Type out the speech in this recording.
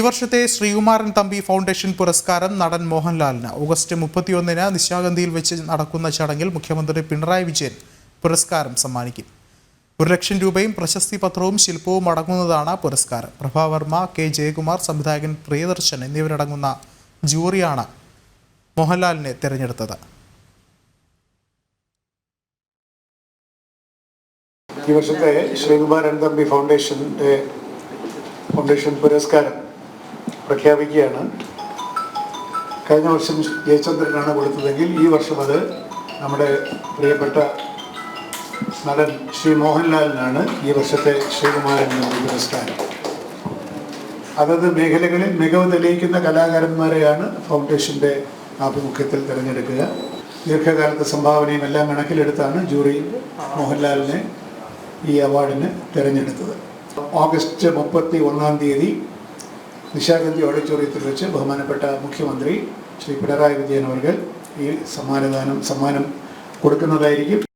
ഈ വർഷത്തെ ശ്രീകുമാരൻ തമ്പി ഫൗണ്ടേഷൻ പുരസ്കാരം നടൻ മോഹൻലാലിന്. ഓഗസ്റ്റ് മുപ്പത്തിയൊന്നിന് നിശാഗന്ധിയിൽ വെച്ച് നടക്കുന്ന ചടങ്ങിൽ മുഖ്യമന്ത്രി പിണറായി വിജയൻ പുരസ്കാരം സമ്മാനിക്കും. ഒരു ലക്ഷം രൂപയും പ്രശസ്തി പത്രവും ശില്പവും അടങ്ങുന്നതാണ് പുരസ്കാരം. പ്രഭാവർമ്മ കെ ജയകുമാർ സംവിധായകൻ പ്രിയദർശൻ എന്നിവരടങ്ങുന്ന ജൂറിയാണ് മോഹൻലാലിനെ തിരഞ്ഞെടുത്തത്. ഈ വർഷത്തെ ശ്രീകുമാരൻ തമ്പി ഫൗണ്ടേഷന്റെ ഫൗണ്ടേഷൻ പുരസ്കാരം പ്രഖ്യാപിക്കുകയാണ്. കഴിഞ്ഞ വർഷം ജയചന്ദ്രനാണ് കൊടുത്തതെങ്കിൽ ഈ വർഷം അത് നമ്മുടെ പ്രിയപ്പെട്ട നടൻ ശ്രീ മോഹൻലാലിനാണ് ഈ വർഷത്തെ ശ്രീകുമാരൻ പുരസ്കാരം. അതത് മേഖലകളിൽ മികവ് തെളിയിക്കുന്ന കലാകാരന്മാരെയാണ് ഫൗണ്ടേഷന്റെ ആഭിമുഖ്യത്തിൽ തിരഞ്ഞെടുക്കുക. ദീർഘകാലത്തെ സംഭാവനയും എല്ലാം കണക്കിലെടുത്താണ് ജൂറി മോഹൻലാലിനെ ഈ അവാർഡിന് തിരഞ്ഞെടുത്തത്. ഓഗസ്റ്റ് മുപ്പത്തി ഒന്നാം തീയതി നിശാഗന്ധി ഓഡിറ്റോറിയത്തിൽ വെച്ച് ബഹുമാനപ്പെട്ട മുഖ്യമന്ത്രി ശ്രീ പിണറായി വിജയൻ അവർ ഈ സമ്മാനദാനം സമ്മാനം കൊടുക്കുന്നതായിരിക്കും.